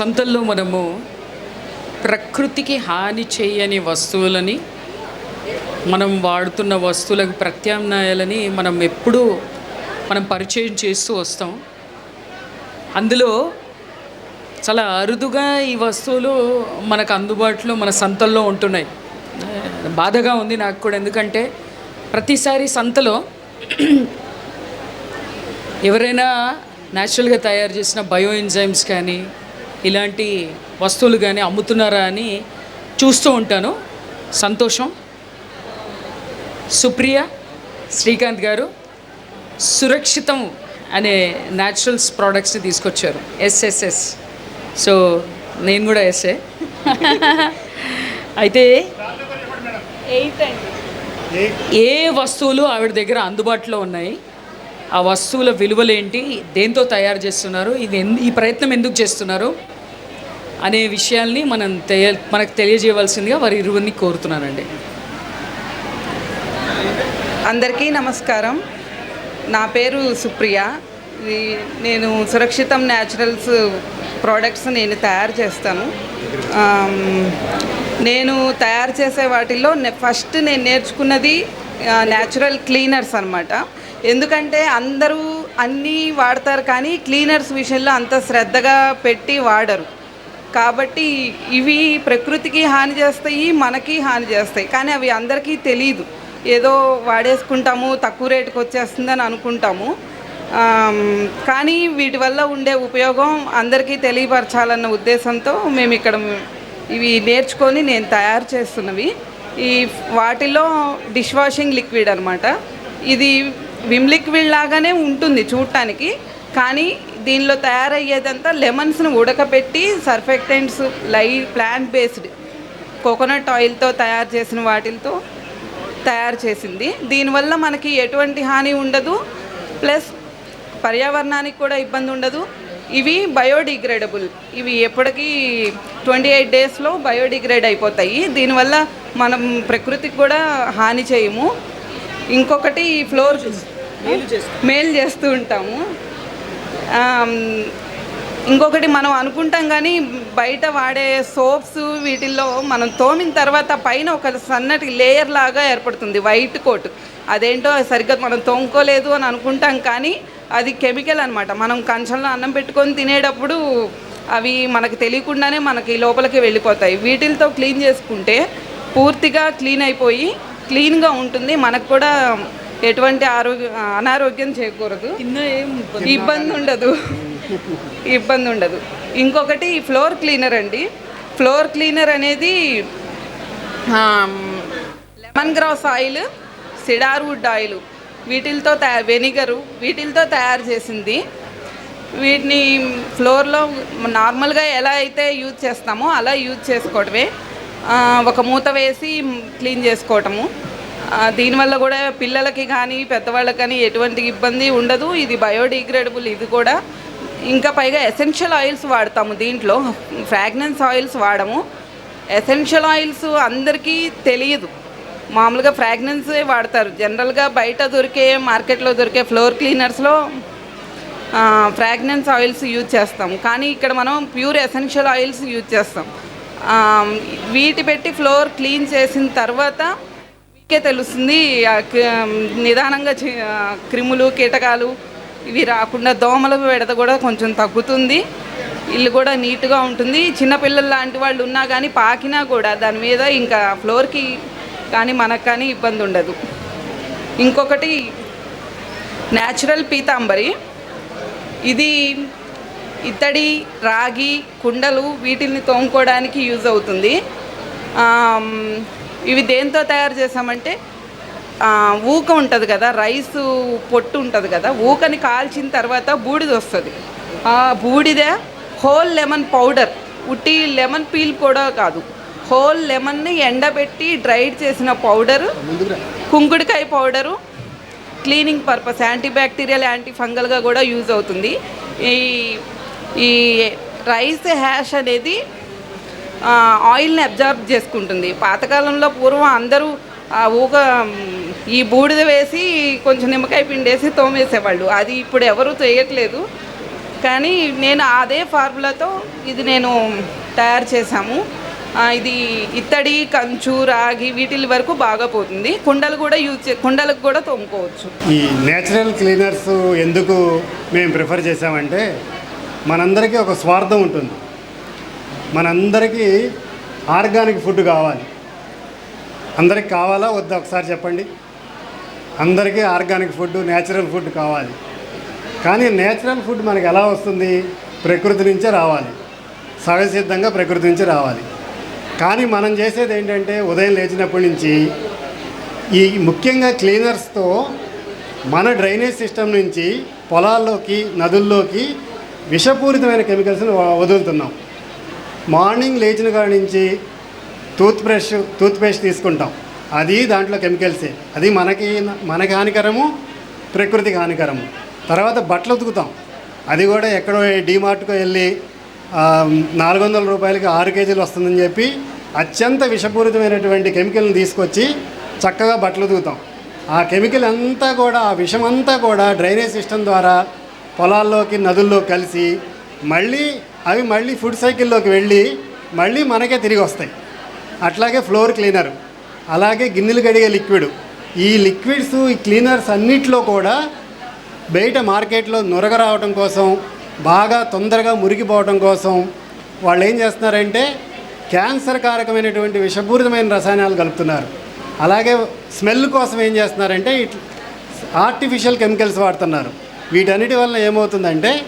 సంతల్లో మనము ప్రకృతికి హాని చేయని వస్తువులని మనం వాడుతున్న వస్తువులకు ప్రత్యామ్నాయాలని మనం ఎప్పుడూ మనం పరిచయం చేస్తూ వస్తాం. అందులో చాలా అరుదుగా ఈ వస్తువులు మనకు అందుబాటులో మన సంతల్లో ఉంటున్నాయి. బాధగా ఉంది నాకు కూడా ఎందుకంటే ప్రతిసారి సంతలో ఎవరైనా న్యాచురల్గా తయారు చేసిన బయో ఎంజైమ్స్ కానీ ఇలాంటి వస్తువులు కానీ అమ్ముతున్నారా అని చూస్తూ ఉంటాను. సంతోషం. సుప్రియ శ్రీకాంత్ గారు సురక్షితం అనే న్యాచురల్స్ ప్రోడక్ట్స్ని తీసుకొచ్చారు. ఎస్ఎస్ఎస్. సో నేను కూడా ఎస్ఏ. అయితే ఏ వస్తువులు ఆవిడ దగ్గర అందుబాటులో ఉన్నాయి? ఆ వస్తువుల విలువలేంటి? దేంతో తయారు చేస్తున్నారు? ఇది ఈ ప్రయత్నం ఎందుకు చేస్తున్నారు? అనే విషయాల్ని మనం తెయ మనకు తెలియజేయవలసిందిగా వారి ఇరువురిని కోరుతున్నానండి. అందరికీ నమస్కారం. నా పేరు సుప్రియ. నేను సురక్షితం న్యాచురల్స్ ప్రోడక్ట్స్ నేను తయారు చేస్తాను. నేను తయారు చేసే వాటిల్లో ఫస్ట్ నేను నేర్చుకున్నది న్యాచురల్ క్లీనర్స్ అనమాట ఎందుకంటే అందరూ అన్నీ వాడతారు కానీ క్లీనర్స్ విషయంలో అంత శ్రద్ధగా పెట్టి వాడరు. కాబట్టి ఇవి ప్రకృతికి హాని చేస్తాయి మనకి హాని చేస్తాయి. కానీ అవి అందరికీ తెలియదు ఏదో వాడేసుకుంటాము తక్కువ రేటుకు వచ్చేస్తుందని అనుకుంటాము. కానీ వీటి వల్ల ఉండే ఉపయోగం అందరికీ తెలియపరచాలన్న ఉద్దేశంతో మేము ఇక్కడ ఇవి నేర్చుకొని నేను తయారు చేస్తున్నవి. ఈ వాటిలో డిష్ వాషింగ్ లిక్విడ్ అనమాట ఇది విమ్ లిక్విడ్ లాగానే ఉంటుంది చూడటానికి. కానీ దీనిలో తయారయ్యేదంతా లెమన్స్ని ఉడకబెట్టి సర్ఫెక్టెంట్స్ లై ప్లాంట్ బేస్డ్ కోకోనట్ ఆయిల్తో తయారు చేసిన వాటితో తయారు చేసింది. దీనివల్ల మనకి ఎటువంటి హాని ఉండదు. ప్లస్ పర్యావరణానికి కూడా ఇబ్బంది ఉండదు. ఇవి బయోడిగ్రేడబుల్. ఇవి ఎప్పటికీ ట్వంటీ ఎయిట్ డేస్లో బయోడిగ్రేడ్ అయిపోతాయి. దీనివల్ల మనం ప్రకృతికి కూడా హాని చేయము. ఇంకొకటి ఈ ఫ్లోర్ మేలు చేస్తూ ఉంటాము. ఇంకొకటి మనం అనుకుంటాం కానీ బయట వాడే సోప్స్ వీటిల్లో మనం తోమిన తర్వాత పైన ఒక సన్నటి లేయర్ లాగా ఏర్పడుతుంది వైట్ కోట్ అదేంటో సరిగ్గా మనం తోముకోలేదు అని అనుకుంటాం కానీ అది కెమికల్ అనమాట మనం కంచంలో అన్నం పెట్టుకొని తినేటప్పుడు అవి మనకు తెలియకుండానే మనకి లోపలికి వెళ్ళిపోతాయి. వీటితో క్లీన్ చేసుకుంటే పూర్తిగా క్లీన్ అయిపోయి క్లీన్గా ఉంటుంది. మనకు కూడా ఎటువంటి ఆరోగ్య అనారోగ్యం చేయకూడదు ఇబ్బంది ఉండదు. ఇబ్బంది ఉండదు. ఇంకొకటి ఫ్లోర్ క్లీనర్ అండి. ఫ్లోర్ క్లీనర్ అనేది lemon grass oil cedar wood oil వీటితో తయారు వెనిగరు వీటితో తయారు చేసింది. వీటిని ఫ్లోర్లో నార్మల్గా ఎలా అయితే యూజ్ చేస్తామో అలా యూజ్ చేసుకోవటమే. ఒక మూత వేసి క్లీన్ చేసుకోవటము. దీనివల్ల కూడా పిల్లలకి కానీ పెద్దవాళ్ళకి కానీ ఎటువంటి ఇబ్బంది ఉండదు. ఇది బయోడిగ్రేడబుల్ ఇది కూడా. ఇంకా పైగా ఎసెన్షియల్ ఆయిల్స్ వాడతాము దీంట్లో. ఫ్రాగ్నెన్స్ ఆయిల్స్ వాడము. ఎసెన్షియల్ ఆయిల్స్ అందరికీ తెలియదు. మామూలుగా ఫ్రాగ్నెన్సే వాడతారు. జనరల్గా బయట దొరికే మార్కెట్లో దొరికే ఫ్లోర్ క్లీనర్స్లో ఫ్రాగ్నెన్స్ ఆయిల్స్ యూజ్ చేస్తాం కానీ ఇక్కడ మనం ప్యూర్ ఎసెన్షియల్ ఆయిల్స్ యూజ్ చేస్తాం. వీటి పెట్టి ఫ్లోర్ క్లీన్ చేసిన తర్వాత మీకే తెలుస్తుంది నిదానంగా క్రిములు కీటకాలు ఇవి రాకుండా దోమల విడత కూడా కొంచెం తగ్గుతుంది. ఇల్లు కూడా నీట్గా ఉంటుంది. చిన్నపిల్లలు లాంటి వాళ్ళు ఉన్నా కానీ పాకినా కూడా దాని మీద ఇంకా ఫ్లోర్కి కానీ మనకు కానీ ఇబ్బంది ఉండదు. ఇంకొకటి న్యాచురల్ పీతాంబరి. ఇది ఇత్తడి రాగి కుండలు వీటిని తోముకోవడానికి యూజ్ అవుతుంది. ఇవి దేంతో తయారు చేసామంటే ఊక ఉంటుంది కదా రైస్ పొట్టు ఉంటుంది కదా ఊకని కాల్చిన తర్వాత బూడిద వస్తుంది. ఆ బూడిద హోల్ లెమన్ పౌడర్ ఉట్టి లెమన్ పీల్ కూడా కాదు. హోల్ లెమన్ని ఎండబెట్టి డ్రైడ్ చేసిన powder కుంకుడికాయ powder cleaning purpose anti bacterial anti ఫంగల్గా కూడా యూజ్ అవుతుంది. ఈ ఈ రైస్ హ్యాష్ అనేది ఆయిల్ని అబ్జర్బ్ చేసుకుంటుంది. పాతకాలంలో పూర్వం అందరూ ఊగ ఈ బూడిద వేసి కొంచెం నిమ్మకాయ పిండేసి తోమేసేవాళ్ళు. అది ఇప్పుడు ఎవరు చేయట్లేదు కానీ నేను అదే ఫార్ములాతో ఇది నేను తయారు చేశాము. ఇది ఇత్తడి కంచు రాగి వీటి వరకు బాగా పోతుంది. కుండలు కూడా యూజ్ చే కుండలకు కూడా తోముకోవచ్చు. ఈ నేచురల్ క్లీనర్స్ ఎందుకు మేము ప్రిఫర్ చేసామంటే మనందరికీ ఒక స్వార్థం ఉంటుంది. మనందరికీ ఆర్గానిక్ ఫుడ్ కావాలి. అందరికి కావాలా? వద్దా? ఒకసారి చెప్పండి. అందరికీ ఆర్గానిక్ ఫుడ్ నేచురల్ ఫుడ్ కావాలి. కానీ నేచురల్ ఫుడ్ మనకి ఎలా వస్తుంది? ప్రకృతి నుంచే రావాలి. సహజసిద్ధంగా ప్రకృతి నుంచి రావాలి. కానీ మనం చేసేది ఏంటంటే ఉదయం లేచినప్పటి నుంచి ఈ ముఖ్యంగా క్లీనర్స్తో మన డ్రైనేజ్ సిస్టమ్ నుంచి పొలాల్లోకి నదుల్లోకి విషపూరితమైన కెమికల్స్ని వదులుతున్నాం. మార్నింగ్ లేచిన కాడి నుంచి టూత్ బ్రష్ టూత్ పేస్ట్ తీసుకుంటాం. అది దాంట్లో కెమికల్సే. అది మనకి మనకి హానికరము ప్రకృతికి హానికరము. తర్వాత బట్టలు ఉతుకుతాం. అది కూడా ఎక్కడో డీమార్ట్కు వెళ్ళి నాలుగు వందల రూపాయలకి ఆరు కేజీలు వస్తుందని చెప్పి అత్యంత విషపూరితమైనటువంటి కెమికల్ని తీసుకొచ్చి చక్కగా బట్టలు ఉతుకుతాం. ఆ కెమికల్ అంతా కూడా ఆ విషమంతా కూడా డ్రైనేజ్ సిస్టమ్ ద్వారా పొలాల్లోకి నదుల్లో కలిసి మళ్ళీ అవి మళ్ళీ ఫుడ్ సైకిల్లోకి వెళ్ళి మళ్ళీ మనకే తిరిగి వస్తాయి. అట్లాగే ఫ్లోర్ క్లీనర్ అలాగే గిన్నెలు కడిగే లిక్విడ్ ఈ లిక్విడ్స్ ఈ క్లీనర్స్ అన్నిట్లో కూడా బయట మార్కెట్లో నురగ రావడం కోసం బాగా తొందరగా మురిగిపోవటం కోసం వాళ్ళు ఏం చేస్తున్నారంటే క్యాన్సర్ కారకమైనటువంటి విషపూరితమైన రసాయనాలు కలుపుతున్నారు. అలాగే స్మెల్ కోసం ఏం చేస్తున్నారంటే ఆర్టిఫిషియల్ కెమికల్స్ వాడుతున్నారు. వీటన్నిటి వలన ఏమవుతుందంటే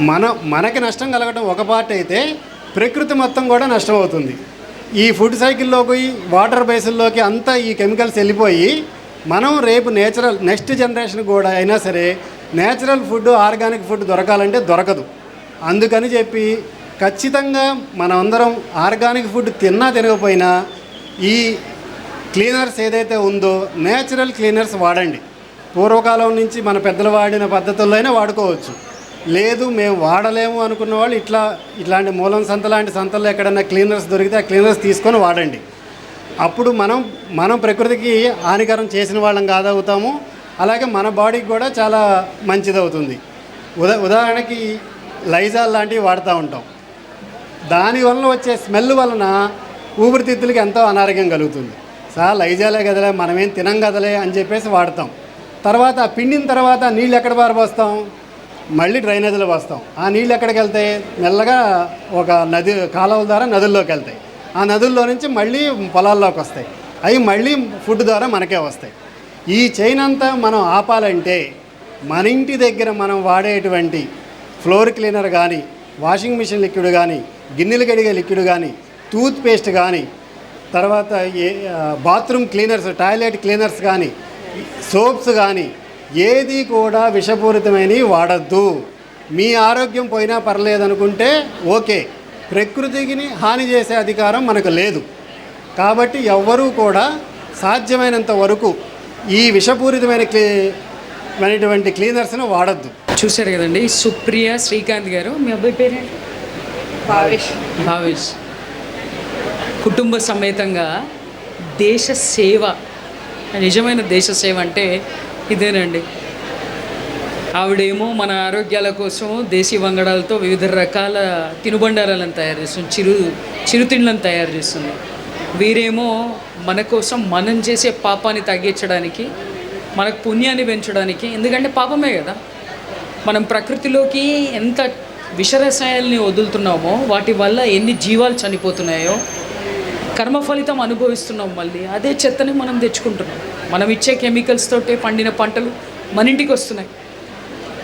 మన మనకి నష్టం కలగడం ఒక పార్ట్ అయితే ప్రకృతి మొత్తం కూడా నష్టం అవుతుంది ఈ ఫుడ్ సైకిల్లోకి వాటర్ బేసిల్లోకి అంతా ఈ కెమికల్స్ వెళ్ళిపోయి మనం రేపు నేచురల్ నెక్స్ట్ జనరేషన్ కూడా అయినా సరే నేచురల్ ఫుడ్ ఆర్గానిక్ ఫుడ్ దొరకాలంటే దొరకదు. అందుకని చెప్పి ఖచ్చితంగా మనమందరం ఆర్గానిక్ ఫుడ్ తిన్నా తినకపోయినా ఈ క్లీనర్స్ ఏదైతే ఉందో నేచురల్ క్లీనర్స్ వాడండి. పూర్వకాలం నుంచి మన పెద్దలు వాడిన పద్ధతుల్లో అయినా వాడుకోవచ్చు. లేదు మేము వాడలేము అనుకున్న వాళ్ళు ఇట్లా ఇట్లాంటి మూలం సంత లాంటి సంతల్లో ఎక్కడన్నా క్లీనర్స్ దొరికితే ఆ క్లీనర్స్ తీసుకొని వాడండి. అప్పుడు మనం మనం ప్రకృతికి హానికరం చేసిన వాళ్ళం కాదవుతాము. అలాగే మన బాడీకి కూడా చాలా మంచిది అవుతుంది ఉదా ఉదాహరణకి లైజాల్ లాంటివి వాడుతూ ఉంటాం. దానివల్ల వచ్చే స్మెల్ వలన ఊపిరితిత్తులకి ఎంతో అనారోగ్యం కలుగుతుంది. సార్ లైజాలే కదలే మనమేం తినం కదలే అని చెప్పేసి వాడతాం. తర్వాత పిండిన తర్వాత నీళ్ళు ఎక్కడ పారబోస్తాం? మళ్ళీ డ్రైనేజీలో వస్తాం. ఆ నీళ్ళు ఎక్కడికి వెళ్తాయి? మెల్లగా ఒక నది కాలువల ద్వారా నదుల్లోకి వెళ్తాయి. ఆ నదుల్లో నుంచి మళ్ళీ పొలాల్లోకి వస్తాయి. అవి మళ్ళీ ఫుడ్ ద్వారా మనకే వస్తాయి. ఈ చైన్ అంతా మనం ఆపాలంటే మన ఇంటి దగ్గర మనం వాడేటువంటి ఫ్లోర్ క్లీనర్ కానీ వాషింగ్ మిషన్ లిక్విడ్ కానీ గిన్నెలు కడిగే లిక్విడ్ కానీ టూత్ పేస్ట్ కానీ తర్వాత ఏ బాత్రూమ్ క్లీనర్స్ టాయిలెట్ క్లీనర్స్ కానీ సోప్స్ కానీ ఏది కూడా విషపూరితమైనవి వాడద్దు. మీ ఆరోగ్యం పోయినా పర్లేదు అనుకుంటే ఓకే. ప్రకృతికి హాని చేసే అధికారం మనకు లేదు. కాబట్టి ఎవ్వరూ కూడా సాధ్యమైనంత వరకు ఈ విషపూరితమైన క్లీ అనేటువంటి క్లీనర్స్ను వాడద్దు. చూశారు కదండి సుప్రియ శ్రీకాంత్ గారు. మీ అబ్బాయి పేరేంటి భావేష్. భావేష్. కుటుంబ సమేతంగా దేశ సేవ నిజమైన దేశ సేవ అంటే ఇదేనండి. ఆవిడేమో మన ఆరోగ్యాల కోసం దేశీ వంగడాలతో వివిధ రకాల తినుబండారాలను తయారు చేస్తుంది. చిరు చిరుతిండ్లను తయారు చేస్తుంది. వీరేమో మన కోసం మనం చేసే పాపాన్ని తగ్గించడానికి మనకు పుణ్యాన్ని పెంచడానికి ఎందుకంటే పాపమే కదా. మనం ప్రకృతిలోకి ఎంత విషరసాయాల్ని వదులుతున్నామో వాటి వల్ల ఎన్ని జీవాలు చనిపోతున్నాయో కర్మ ఫలితం అనుభవిస్తున్నాం మళ్ళీ అదే చెత్తని మనం తెచ్చుకుంటున్నాం. మనం ఇచ్చే కెమికల్స్ తోటే పండిన పంటలు మన ఇంటికి వస్తున్నాయి.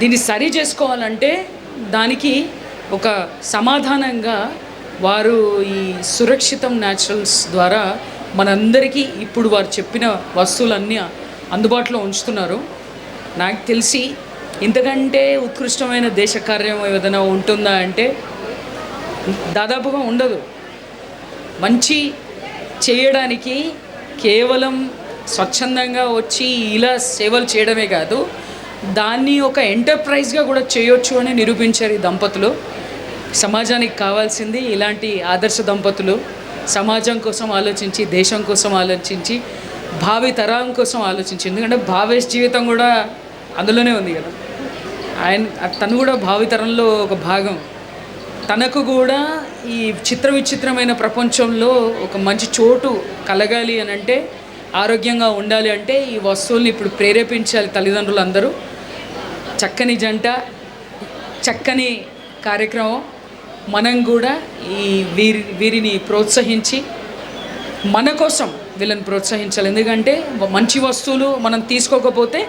దీన్ని సరి చేసుకోవాలంటే దానికి ఒక సమాధానంగా వారు ఈ సురక్షితం న్యాచురల్స్ ద్వారా మనందరికీ ఇప్పుడు వారు చెప్పిన వస్తువులన్నీ అందుబాటులో ఉంచుతున్నారు. నాకు తెలిసి ఇంతకంటే ఉత్కృష్టమైన దేశ కార్యం ఏదైనా ఉంటుందా అంటే దాదాపుగా ఉండదు. మంచి చేయడానికి కేవలం స్వచ్ఛందంగా వచ్చి ఇలా సేవలు చేయడమే కాదు దాన్ని ఒక ఎంటర్ప్రైజ్గా కూడా చేయొచ్చు అని నిరూపించారు ఈ దంపతులు. సమాజానికి కావాల్సింది ఇలాంటి ఆదర్శ దంపతులు. సమాజం కోసం ఆలోచించి దేశం కోసం ఆలోచించి భావి తరం కోసం ఆలోచించి. ఎందుకంటే భావేష్ జీవితం కూడా అందులోనే ఉంది కదా. ఆయన తను కూడా భావితరంలో ఒక భాగం. తనకు కూడా ఈ చిత్ర విచిత్రమైన ప్రపంచంలో ఒక మంచి చోటు కలగాలి అని అంటే ఆరోగ్యంగా ఉండాలి అంటే ఈ వస్తువుల్ని ఇప్పుడు ప్రేరేపించాలి తల్లిదండ్రులు అందరూ చక్కని జంట చక్కని కార్యక్రమం. మనం కూడా ఈ వీరి వీరిని ప్రోత్సహించి మన కోసం వీళ్ళని ప్రోత్సహించాలి. ఎందుకంటే మంచి వస్తువులు మనం తీసుకోకపోతే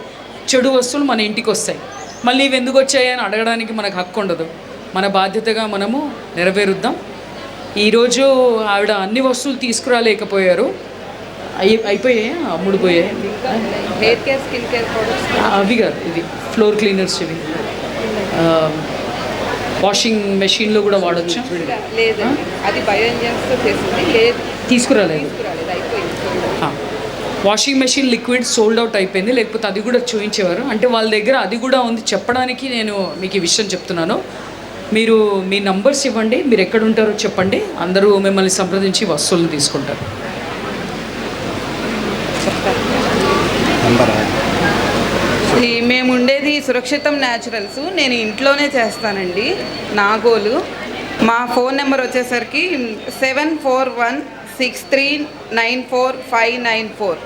చెడు వస్తువులు మన ఇంటికి వస్తాయి. మళ్ళీ ఇవి ఎందుకు వచ్చాయి అని అడగడానికి మనకు హక్కు ఉండదు. మన బాధ్యతగా మనము నెరవేరుద్దాం. ఈరోజు ఆవిడ అన్ని వస్తువులు తీసుకురాలేకపోయారు. అయి అయిపోయాయి? అమ్ముడు పోయాయి? Hair care skin care products అవి కాదు ఇది ఫ్లోర్ క్లీనర్స్ ఇవి. వాషింగ్ మెషిన్లో కూడా వాడచ్చు? లేదండి అది బయో చేసింది లేదు. తీసుకురాలేదు. Washing machine liquid sold out అయిపోయింది. లేకపోతే అది కూడా చూపించేవారు అంటే వాళ్ళ దగ్గర అది కూడా ఉంది. చెప్పడానికి నేను మీకు ఈ విషయం చెప్తున్నాను. మీరు మీ నంబర్స్ ఇవ్వండి. మీరు ఎక్కడ ఉంటారో చెప్పండి. అందరూ మిమ్మల్ని సంప్రదించి వస్తువులను తీసుకుంటారు ఈ మేము ఉండేది సురక్షితం న్యాచురల్స్ నేను ఇంట్లోనే చేస్తానండి నాగోలు మా ఫోన్ నెంబర్ వచ్చేసరికి seven four one six three nine four five nine four.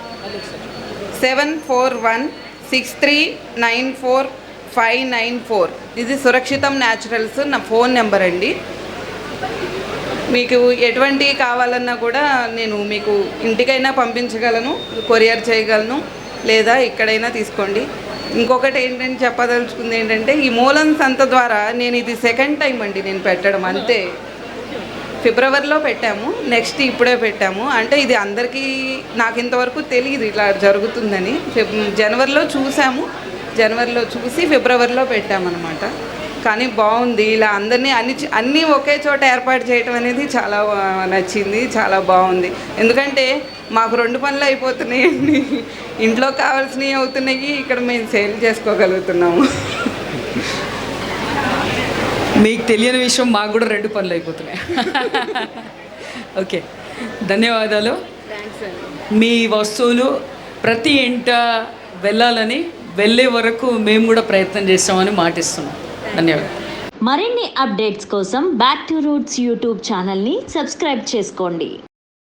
Seven four one six three nine four five nine four. ఇది సురక్షితం న్యాచురల్స్ నా ఫోన్ నెంబర్ అండి. మీకు ఎటువంటి కావాలన్నా కూడా నేను మీకు ఇంటికైనా పంపించగలను కొరియర్ చేయగలను లేదా ఎక్కడైనా తీసుకోండి. ఇంకొకటి ఏంటంటే చెప్పదలుచుకుంది ఏంటంటే ఈ మూలం సంత ద్వారా నేను ఇది సెకండ్ టైం అండి నేను పెట్టడం అంతే. ఫిబ్రవరిలో పెట్టాము నెక్స్ట్ ఇప్పుడే పెట్టాము. అంటే ఇది అందరికీ నాకు ఇంతవరకు తెలియదు ఇలా జరుగుతుందని. జనవరిలో చూసాము జనవరిలో చూసి ఫిబ్రవరిలో పెట్టామన్నమాట. కానీ బాగుంది ఇలా అందరినీ అన్ని అన్నీ ఒకే చోట ఏర్పాటు చేయటం అనేది చాలా నచ్చింది చాలా బాగుంది. ఎందుకంటే మాకు రెండు పనులు అయిపోతున్నాయండి. ఇంట్లో కావాల్సినవి అవుతున్నాయి ఇక్కడ మేము సేల్ చేసుకోగలుగుతున్నాము. మీకు తెలియని విషయం మాకు కూడా రెండు పనులు అయిపోతున్నాయి. ఓకే. ధన్యవాదాలు. మీ వస్తువులు ప్రతి ఇంట వెళ్ళాలని వెళ్ళే వరకు మేము కూడా ప్రయత్నం చేస్తామని మాటిస్తున్నాం. ధన్యవాదాలు. మరిన్ని అప్డేట్స్ కోసం బ్యాక్ టు రూట్స్ యూట్యూబ్ ఛానల్ని సబ్స్క్రైబ్ చేసుకోండి.